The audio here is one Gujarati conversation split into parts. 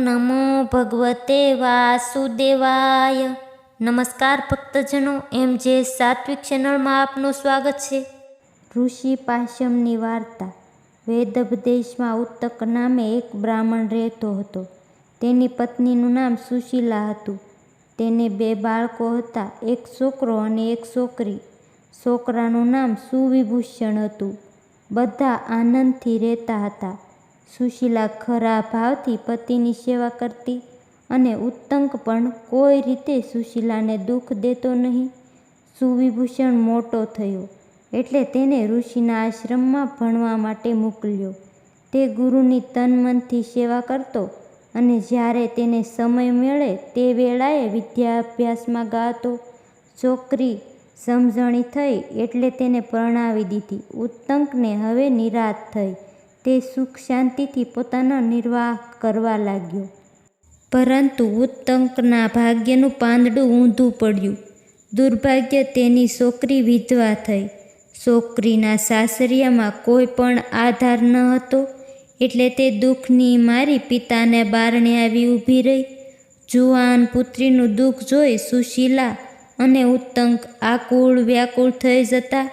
નમો ભગવતે વાસુદેવાય નમસ્કાર ભક્તજનો એમ જે સાત્વિક ચેનલમાં આપનું સ્વાગત છે। ઋષિ પાશમની વાર્તા વેદભ દેશમાં ઉત્તક નામે એક બ્રાહ્મણ રહેતો હતો। તેની પત્નીનું નામ સુશીલા હતું। તેને બે બાળકો હતા, એક છોકરો અને એક છોકરી। છોકરાનું નામ સુવિભૂષણ હતું। બધા આનંદથી રહેતા હતા। સુશીલા ખરા ભાવથી પતિની સેવા કરતી અને ઉત્તંક પણ કોઈ રીતે સુશીલાને દુઃખ દેતો નહીં. સુવિભૂષણ મોટો થયો એટલે તેને ઋષિના આશ્રમમાં ભણવા માટે મોકલ્યો. તે ગુરુની તન મનથી સેવા કરતો અને જ્યારે તેને સમય મળે તે વેળાએ વિદ્યાભ્યાસમાં ગાતો. છોકરી સમજણી થઈ એટલે તેને પરણાવી દીધી. ઉત્તંકને હવે નિરાશ થઈ તે સુખ શાંતિથી પોતાનો નિર્વાહ કરવા લાગ્યો. પરંતુ ઉત્તંકના ભાગ્યનું પાંદડું ઊંધું પડ્યું. દુર્ભાગ્ય તેની છોકરી વિધવા થઈ. છોકરીના સાસરિયામાં કોઈ પણ આધાર ન હતો એટલે તે દુઃખની મારી પિતાને બારણે આવી ઊભી રહી. જુવાન પુત્રીનું દુઃખ જોઈ સુશીલા અને ઉત્તંક આકુળ વ્યાકુળ થઈ જતા,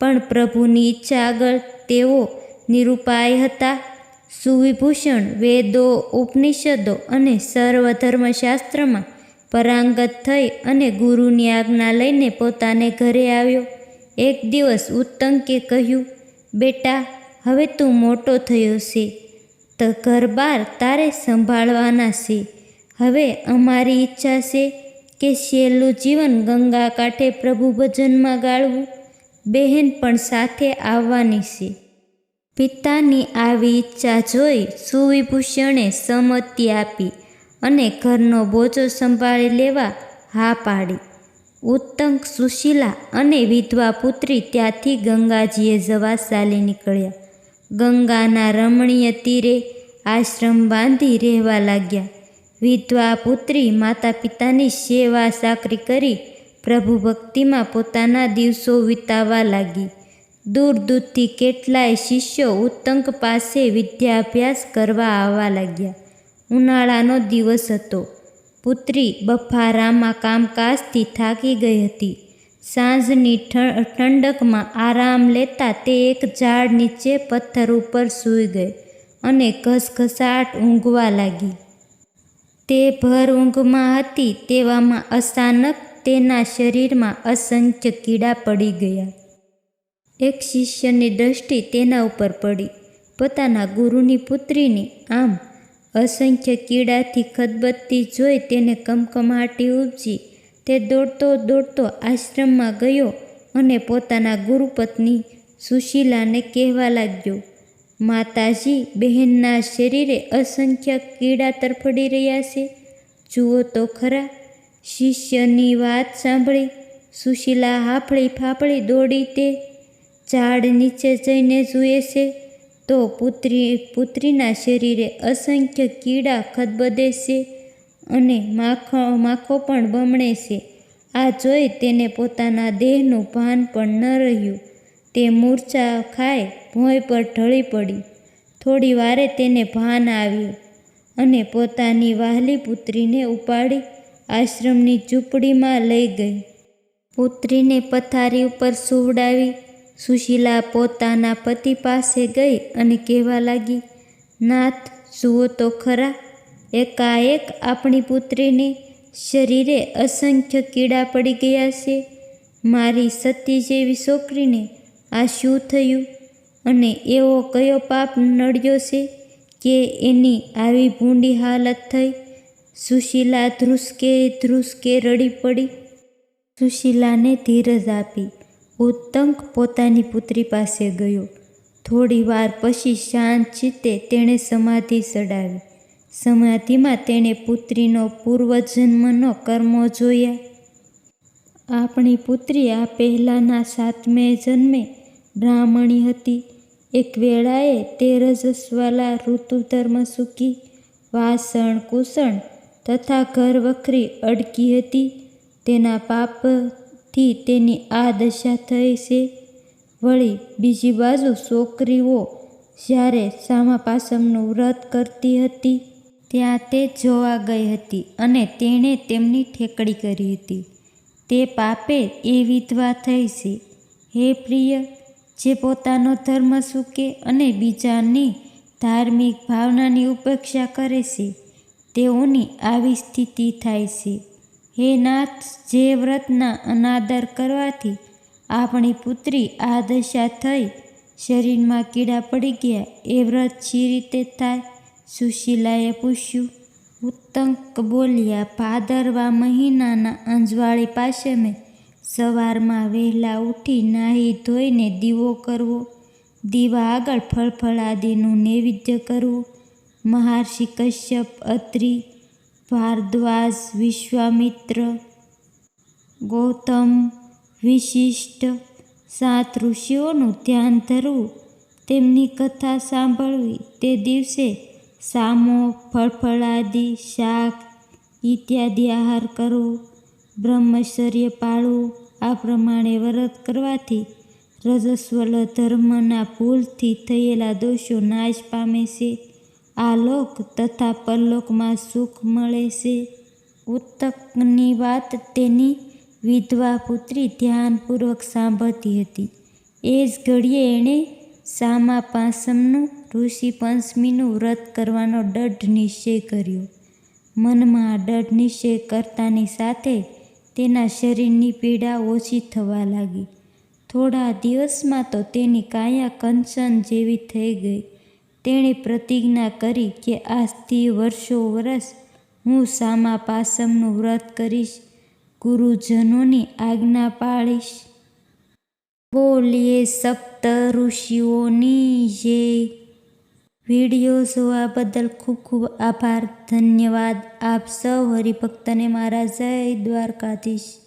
પણ પ્રભુની ઈચ્છા આગળ તેઓ નિરૂપાય હતા. સુવિભૂષણ, વેદો, ઉપનિષદો અને સર્વધર્મશાસ્ત્રમાં પરાંગત થઈ અને ગુરુની આજ્ઞા લઈને પોતાને ઘરે આવ્યો. એક દિવસ ઉત્તંકે કહ્યું, બેટા, હવે તું મોટો થયો છે, તો ઘરબાર તારે સંભાળવાના છે. હવે અમારી ઈચ્છા છે કે છેલ્લું જીવન ગંગા કાંઠે પ્રભુ ભજનમાં ગાળવું. બહેન પણ સાથે આવવાની છે. પિતાની આવી ઈચ્છા જોઈ સુવિભૂષણે સંમતિ આપી અને ઘરનો બોજો સંભાળી લેવા હા પાડી. ઉત્તંક સુશીલા અને વિધવા પુત્રી ત્યાંથી ગંગાજીએ જવા ચાલી નીકળ્યા. ગંગાના રમણીય તીરે આશ્રમ બાંધી રહેવા લાગ્યા. વિધવા પુત્રી માતા પિતાની સેવા સાકરી કરી પ્રભુ ભક્તિમાં પોતાના દિવસો વિતાવવા લાગી. દૂર દૂરથી કેટલાય શિષ્યો ઉત્તંક પાસે વિદ્યાભ્યાસ કરવા આવવા લાગ્યા. ઉનાળાનો દિવસ હતો. પુત્રી બફારામાં કામકાજથી થાકી ગઈ હતી. સાંજની ઠંડકમાં આરામ લેતા તે એક ઝાડ નીચે પથ્થર ઉપર સૂઈ ગઈ અને ઘસઘસાટ ઊંઘવા લાગી. તે ભર ઊંઘમાં હતી તેવામાં અચાનક તેના શરીરમાં અસંખ્ય કીડા પડી ગયા. એક શિષ્યની દ્રષ્ટિ તેના ઉપર પડી. પોતાના ગુરુની પુત્રીની આમ અસંખ્ય કીડાથી ખદબદતી જોઈ તેને કમકમાટી ઉપજી. તે દોડતો દોડતો આશ્રમમાં ગયો અને પોતાના ગુરુપત્ની સુશીલાને કહેવા લાગ્યો, માતાજી, બહેનના શરીરે અસંખ્ય કીડા તરફડી રહ્યા છે. જુઓ તો ખરા. શિષ્યની વાત સાંભળી સુશીલા હાફળી ફાફળી દોડી તે ઝાડ નીચે જઈને જુએ છે, તો પુત્રી, પુત્રીના શરીરે અસંખ્ય કીડા ખદબદે છે અને માખો માખો પણ બમણે છે. આ જોઈ તેને પોતાના દેહનું ભાન પણ ન રહ્યું. તે મૂર્છા ખાઈ ભોંય પર ઢળી પડી. થોડી વારે તેને ભાન આવ્યું અને પોતાની વહાલી પુત્રીને ઉપાડી આશ્રમની ઝૂંપડીમાં લઈ ગઈ. પુત્રીને પથારી ઉપર સુવડાવી સુશીલા પોતાના પતિ પાસે ગઈ અને કહેવા લાગી નાથ જુઓ તો ખરા, એકાએક આપણી પુત્રીને શરીરે અસંખ્ય કીડા પડી ગયા છે. મારી સતી જેવી છોકરીને આ શું થયું? અને એવો કયો પાપ નડ્યો છે કે એની આવી ભૂંડી હાલત થઈ? સુશીલા ધ્રુસકે ધ્રુસકે રડી પડી. સુશીલાને ધીરજ આપી. ઉત્તંક પોતાની પુત્રી પાસે ગયો. થોડી વાર પછી શાંત ચિત્તે તેણે સમાધિ ચડાવી સમાધિમાં તેણે પુત્રીનો પૂર્વજન્મનો કર્મો જોયા. આપણી પુત્રી આ પહેલાંના સાતમે જન્મે બ્રાહ્મણી હતી. એક વેળાએ તે રજસ્વાલા ઋતુધર્મ સુખી વાસણ કુસણ તથા ઘર વખરી અડકી હતી. તેના પાપથી તેની આ દશા થઈ છે. વળી બીજી બાજુ છોકરીઓ જ્યારે સામા પાસમનું વ્રત કરતી હતી, ત્યાં તે જોવા ગઈ હતી અને તેણે તેમની ઠેકડી કરી હતી. તે પાપે એ વિધવા થઈ છે. હે પ્રિય, જે પોતાનો ધર્મ સૂકે અને બીજાની ધાર્મિક ભાવનાની ઉપેક્ષા કરે છે, તેઓની આવી સ્થિતિ થાય છે. હે નાથ, જે વ્રતના અનાદર કરવાથી આપણી પુત્રી આ દશા થઈ, શરીરમાં કીડા પડી ગયા, એ વ્રત શી રીતે થાય? સુશીલાએ પૂછ્યું. ઉત્તંક બોલ્યા ભાદરવા મહિનાના અંજવાળી પાસે મેં સવારમાં વહેલા ઉઠી નાહી ધોઈને દીવો કરવો, દીવા આગળ ફળફળાદીનું નૈવેદ્ય કરવું, મહર્ષિ કશ્યપ અત્રિ ભારદ્વાજ વિશ્વામિત્ર, ગૌતમ વિશિષ્ટ સાત ઋષિઓનું ધ્યાન ધરવું, તેમની કથા સાંભળવી, તે દિવસે સામો, ફળફળાદિ, શાક ઇત્યાદિ આહાર કરવો, બ્રહ્મચર્ય પાળવું, આ પ્રમાણે વ્રત કરવાથી રજસ્વલ ધર્મના ભૂલથી થયેલા દોષો નાશ પામે છે. આ લોક તથા પરલોકમાં સુખ મળે છે. ઉત્તકની વાત તેની વિધવા પુત્રી ધ્યાનપૂર્વક સાંભળતી હતી. એ જ ઘડીએ એણે સામા પાંસમનું ઋષિ પંચમીનું વ્રત કરવાનો દઢ નિશ્ચય કર્યો. મનમાં દઢ નિશ્ચય કરતાની સાથે તેના શરીરની પીડા ઓછી થવા લાગી. થોડા દિવસમાં તો તેની કાયા કંચન જેવી થઈ ગઈ. તેણે પ્રતિજ્ઞા કરી કે આજથી વર્ષો વર્ષ હું સામા પાસમનું વ્રત કરીશ, ગુરુજનોની આજ્ઞા પાળીશ. બોલીએ સપ્ત ઋષિઓની જે. વીડિયો જોવા બદલ ખૂબ ખૂબ આભાર. ધન્યવાદ. આપ સૌ હરિભક્તને મારા જય દ્વારકાધીશ.